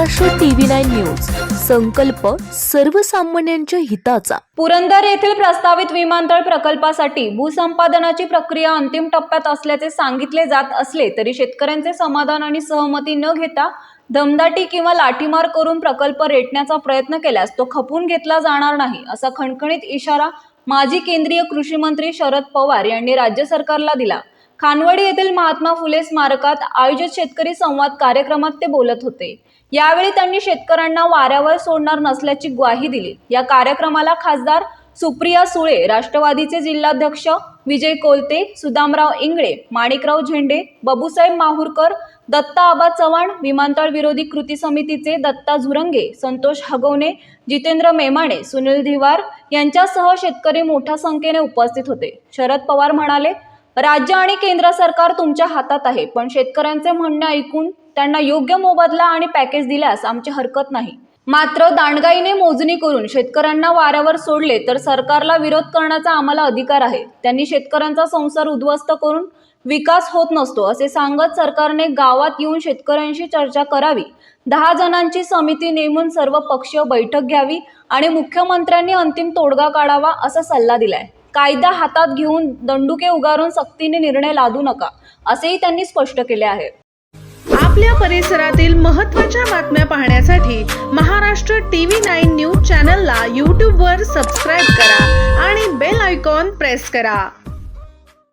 Maharashtra TV nine news. संकल्प सर्वसामान्यांच्या हिताचा. पुरंदर येथील प्रस्तावित विमानतळ प्रकल्पासाठी भूसंपादनाची प्रक्रिया अंतिम टप्प्यात असल्याचे सांगितले जात असले तरी शेतकऱ्यांचे समाधान आणि सहमती न घेता दमदाटी किंवा लाठीमार करून प्रकल्प रेटण्याचा प्रयत्न केल्यास तो खपून घेतला जाणार नाही असा खणखणीत इशारा माजी केंद्रीय कृषी मंत्री शरद पवार यांनी राज्य सरकारला दिला. खानवडी येथील महात्मा फुले स्मारकात आयोजित शेतकरी संवाद कार्यक्रमात ते बोलत होते. यावेळी त्यांनी शेतकऱ्यांना वाऱ्यावर सोडणार नसल्याची ग्वाही दिली. या कार्यक्रमाला खासदार सुप्रिया सुळे राष्ट्रवादीचे जिल्हाध्यक्ष विजय कोलते सुदामराव इंगळे माणिकराव झेंडे बाबूसाहेब माहूरकर दत्ता आबा चव्हाण विमानतळ विरोधी कृती समितीचे दत्ता झुरंगे संतोष हगवणे जितेंद्र मेमाणे सुनील धिवार यांच्यासह शेतकरी मोठ्या संख्येने उपस्थित होते. शरद पवार म्हणाले राज्य आणि केंद्र सरकार तुमच्या हातात आहे पण शेतकऱ्यांचे म्हणणे ऐकून त्यांना योग्य मोबदला आणि पॅकेज दिल्यास आमची हरकत नाही. मात्र दांडगाईने मोजणी करून शेतकऱ्यांना वाऱ्यावर सोडले तर सरकारला विरोध करण्याचा आम्हाला अधिकार आहे. त्यांनी शेतकऱ्यांचा संसार उद्ध्वस्त करून विकास होत नसतो असे सांगत सरकारने गावात येऊन शेतकऱ्यांशी चर्चा करावी. दहा जणांची समिती नेमून सर्व पक्षीय बैठक घ्यावी आणि मुख्यमंत्र्यांनी अंतिम तोडगा काढावा असा सल्ला दिलाय. कायदा हातात घेऊन दंडुके उगारून सक्तीने निर्णय लादू नका असेही त्यांनी स्पष्ट केले आहे. आपल्या परिसरातील महत्त्वाच्या बातम्या पाहण्यासाठी महाराष्ट्र टीव्ही नाईन न्यूज चॅनलला यूट्यूबवर सबस्क्राईब करा आणि बेल आयकॉन प्रेस करा.